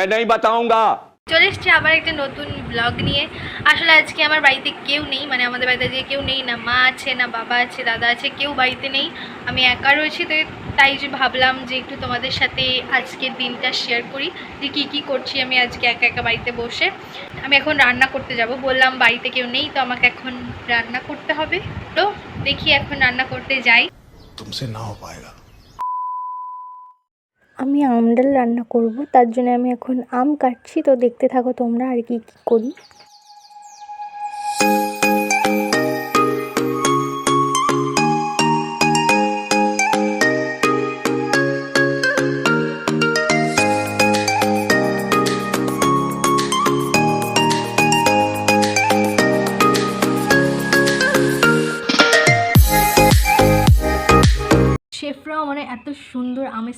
मैं नहीं बताऊंगा চলে এসছি আবার একটা নতুন ব্লগ নিয়ে আসলে আজকে আমার বাড়িতে কেউ নেই মানে আমাদের বাড়িতে যে কেউ নেই না মা আছে না বাবা আছে দাদা আছে কেউ বাড়িতে নেই আমি একা রয়েছি তো তাই যে ভাবলাম যে একটু তোমাদের সাথে আজকের দিনটা শেয়ার করি যে কী কী করছি আমি আজকে একা একা বাড়িতে বসে আমি এখন রান্না করতে যাব বললাম বাড়িতে কেউ নেই তো আমাকে এখন রান্না করতে হবে তো দেখি এখন রান্না করতে যাই तुमसे ना हो पाएगा আমি আম ডাল রান্না করব, তার জন্য আমি এখন আম কাটছি। তো দেখতে থাকো তোমরা আর কি কি করি।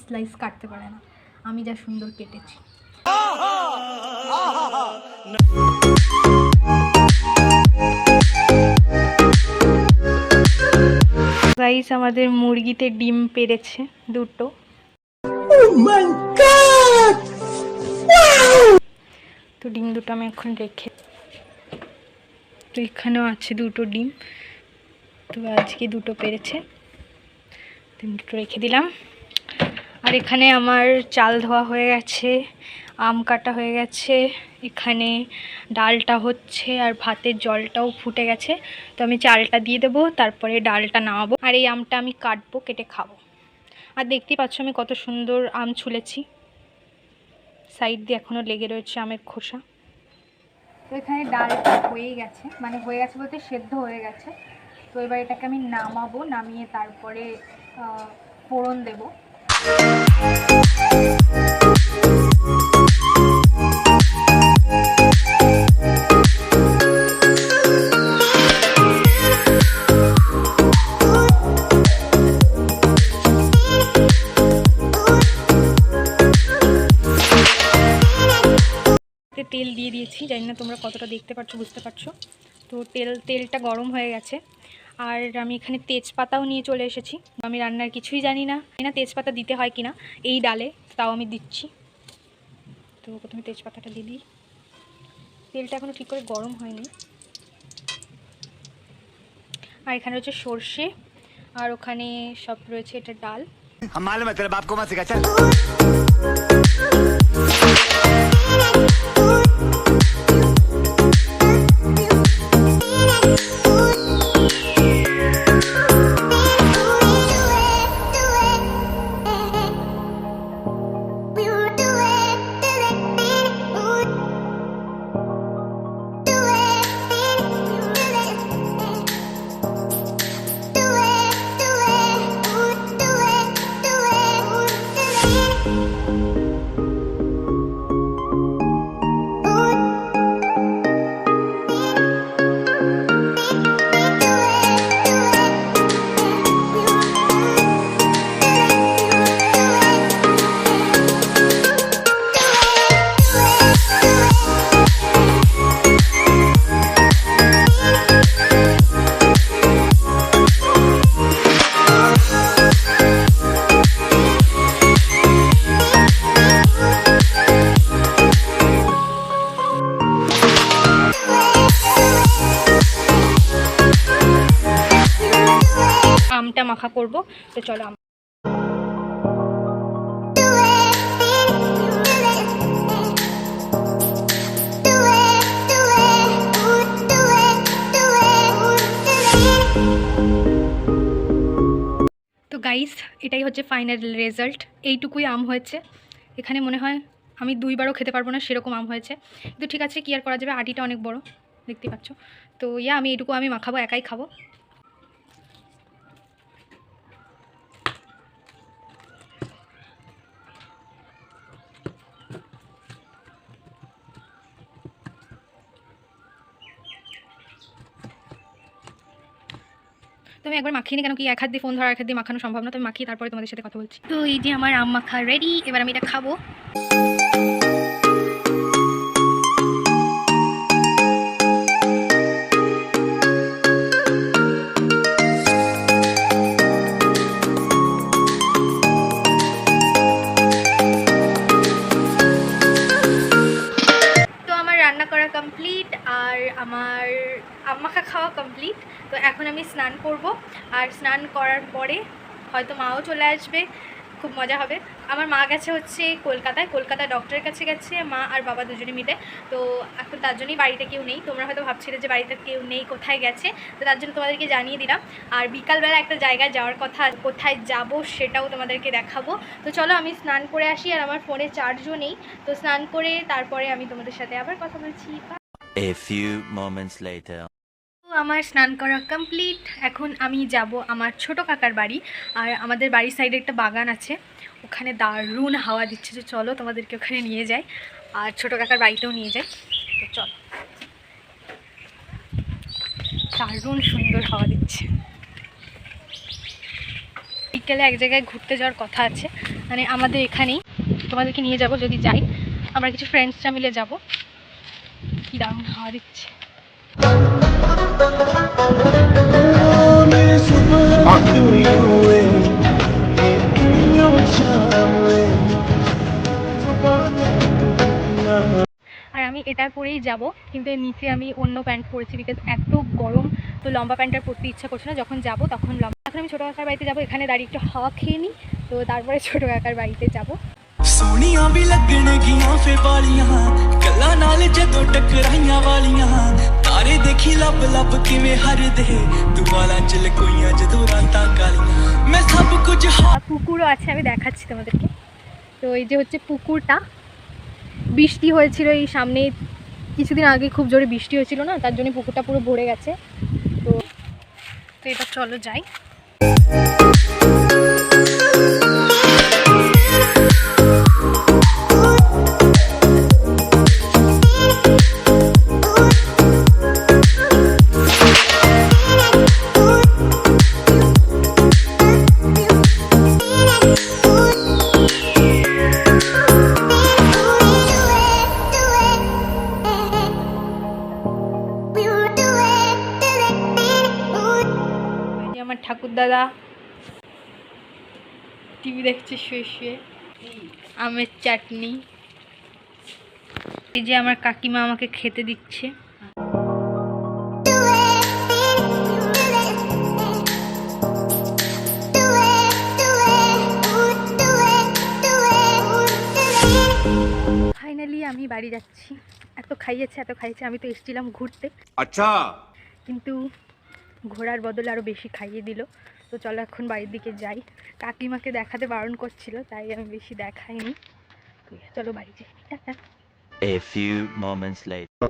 স্লাইস কাটতে পারে না। আমি যা সুন্দর কেটেছি। গাইস আমাদের মুরগিতে ডিম পেরেছে দুটো। তো ডিম দুটো আমি এখন রেখে তো এখানেও আছে দুটো ডিম। তো আজকে দুটো পেরেছে। ডিম দুটো রেখে দিলাম। আর এখানে আমার চাল ধোয়া হয়ে গেছে, আম কাটা হয়ে গেছে, এখানে ডালটা হচ্ছে আর ভাতের জলটাও ফুটে গেছে। তো আমি চালটা দিয়ে দেবো, তারপরে ডালটা নামাবো আর এই আমটা আমি কাটবো, কেটে খাব। আর দেখতেই পাচ্ছ আমি কত সুন্দর আম ছুলেছি। সাইড দিয়ে এখনও লেগে রয়েছে আমের খোসা। তো এখানে ডালটা হয়ে গেছে মানে হয়ে গেছে বলতে সেদ্ধ হয়ে গেছে। তো এবার এটাকে আমি নামাবো, নামিয়ে তারপরে ফোড়ন দেবো। তেল দিয়ে দিয়েছি। জানি না তোমরা কতটা দেখতে পাচ্ছ বুঝতে পারছ। তো তেল, তেলটা গরম হয়ে গেছে। আর আমি এখানে তেজপাতাও নিয়ে চলে এসেছি। আমি রান্নার কিছুই জানি না। না তেজপাতা দিতে হয় কিনা। এই ডালে তাও আমি দিচ্ছি। তো প্রথমে তেজপাতাটা দিয়ে দিই। তেলটা এখনও ঠিক করে গরম হয়নি। আর এখানে রয়েছে সর্ষে। আর ওখানে সব রয়েছে এটা ডাল। हम করব, তো চলো তো গাইস এটাই হচ্ছে ফাইনাল রেজাল্ট এইটুকুই আম হয়েছে। এখানে মনে হয় আমি দুইবারও খেতে পারব না, সেরকম আম হয়েছে। কিন্তু ঠিক আছে, কি আর করা যাবে? আটিটা অনেক বড়, দেখতে পাচ্ছ? তো ইয়া, আমি এইটুকু আমি মাখাবো, একাই খাব। তো আমি একবার মাখিয়ে নি কেন কি এক হাত দিয়ে ফোন ধরা, এক হাত দিয়ে মাখানো সম্ভব না? তো আমি মাখিয়ে তারপরে তোমাদের সাথে কথা বলছি। তো এই যে আমার আম মাখা রেডি এবার আমি এটা খাব। আর স্নান করার পরে হয়তো মাও চলে আসবে, খুব মজা হবে। আমার মা গেছে হচ্ছে কলকাতায় কলকাতা ডক্টরের কাছে গেছে, মা আর বাবা দুজনে মিলে। তো এখন তার জন্যই বাড়িতে কেউ নেই। তোমরা হয়তো ভাবছিলে যে বাড়িতে কেউ নেই, কোথায় গেছে? তো তার জন্য তোমাদেরকে জানিয়ে দিলাম। আর বিকালবেলা একটা জায়গায় যাওয়ার কথা কোথায় যাব সেটাও তোমাদেরকে দেখাবো। তো চলো আমি স্নান করে আসি, আর আমার ফোনে চার্জও নেই। তো স্নান করে তারপরে আমি তোমাদের সাথে আবার কথা বলছি. আমার স্নান করা কমপ্লিট এখন আমি যাব আমার ছোট কাকার বাড়ি, আর আমাদের বাড়ির সাইডে একটা বাগান আছে। ওখানে দারুণ হাওয়া দিচ্ছে যে চলো তোমাদেরকে ওখানে নিয়ে যাই। আর ছোট কাকার বাড়িতেও নিয়ে যাই, তো চলো। দারুণ সুন্দর হাওয়া দিচ্ছে। বিকেলে এক জায়গায় ঘুরতে যাওয়ার কথা আছে মানে আমাদের এখানেই। তোমাদেরকে নিয়ে যাব যদি যাই। আমরা কিছু ফ্রেন্ডসরা মিলে যাব। কি দারুণ হাওয়া দিচ্ছে। আমি এটা পরেই যাব কিন্তু এর নিচে আমি অন্য প্যান্ট পরেছি বিকজ এত গরম তো লম্বা প্যান্ট আর পরতে ইচ্ছা করছে না যখন যাব তখন লম্বা এখন আমি ছোটো কাকার বাড়িতে যাব এখানে দাঁড়িয়ে একটু হাওয়া খেয়ে নিই তো তারপরে ছোটো ਕਾਕਰ বাড়িতে যাব ਸੋਹਣੀਆਂ ਵੀ ਲੱਗਣਗੀਆਂ ਫੇ ਵਾਲੀਆਂ ਗੱਲਾਂ ਨਾਲ ਜਦੋਂ ਟਕਰਾਈਆਂ ਵਾਲੀਆਂ ਤਾਰੇ ਦੇਖੀ ਲੱਭ ਲੱਭ ਕਿਵੇਂ ਹਰਦੇ ਤੂੰ ਵਾਲਾਂ ਚ ਲਕੋਈਆਂ ਜਦੋਂ ਰਾਤਾਂ ਕਾਲੀਆਂ ਮੈਂ ਸਭ ਕੁਝ ਹਾ আর পুকুরও আছে আমি দেখাচ্ছি তোমাদেরকে তো এই যে হচ্ছে পুকুরটা বৃষ্টি হয়েছিল এই সামনে কিছুদিন আগে খুব জোরে বৃষ্টি হয়েছিল না তার জন্য পুকুরটা পুরো ভরে গেছে তো তো এটা চলো যাই টিভি দেখছে শুয়ে শুয়ে। আমের চাটনি। এই যে আমার কাকিমা আমাকে খেতে দিচ্ছে। ফাইনালি আমি বাড়ি যাচ্ছি। এত খাইয়েছে এত খাইয়েছে আমি তো এসেছিলাম ঘুরতে। আচ্ছা। কিন্তু ঘোরার বদলে আরও বেশি খাইয়ে দিল। তো চলো এখন বাড়ির দিকে যাই কাকিমাকে দেখাতে বারণ করছিল, তাই আমি বেশি দেখাইনি চলো বাড়ি যাই। A few moments later.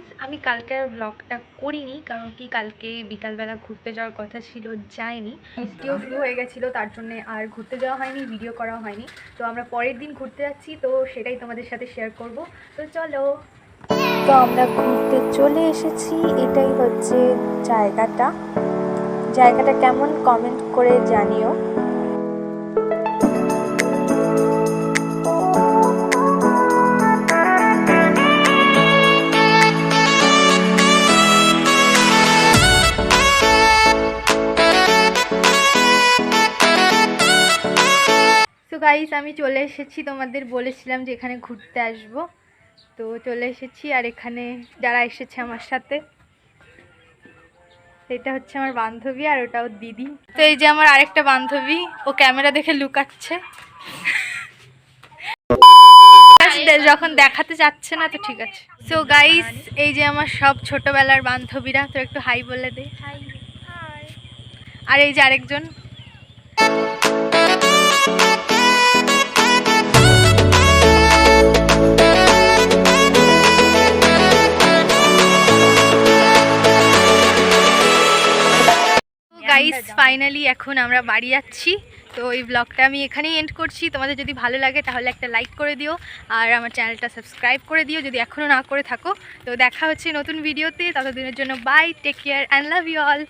Hello আমি কালকে আর ব্লগটা করিনি, কারণ কি কালকে বিকালবেলা ঘুরতে যাওয়ার কথা ছিল, যাইনি। বৃষ্টিও শুরু হয়ে গেছিল, তার জন্য আর ঘুরতে যাওয়া হয়নি ভিডিও করা হয়নি। তো আমরা পরের দিন ঘুরতে যাচ্ছি, তো সেটাই তোমাদের সাথে শেয়ার করব। তো চলো। তো আমরা ঘুরতে চলে এসেছি, এটাই হচ্ছে জায়গাটা। জায়গাটা কেমন কমেন্ট করে জানিও। গাইস আমি চলে এসেছি তোমাদের বলেছিলাম যে এখানে ঘুরতে আসব। তো চলে এসেছি আর এখানে যারা এসেছে আমার সাথে এটা হচ্ছে আমার বান্ধবী আর ওটা ওর দিদি। তো এই যে আমার আরেকটা বান্ধবী ও ক্যামেরা দেখে লুকাচ্ছে। যখন দেখাতে যাচ্ছে না তো ঠিক আছে। সো গাইস এই যে আমার সব ছোটবেলার বান্ধবীরা তো একটু হাই বলে দে। আর এই যে আরেকজন। গাইস ফাইনালি এখন আমরা বাড়ি যাচ্ছি। তো এই ব্লগটা আমি এখানেই এন্ড করছি। তোমাদের যদি ভালো লাগে তাহলে একটা লাইক করে দিও। আর আমার চ্যানেলটা সাবস্ক্রাইব করে দিও। যদি এখনও না করে থাকো তো দেখা হচ্ছে নতুন ভিডিওতে ততদিনের জন্য bye take care and love you all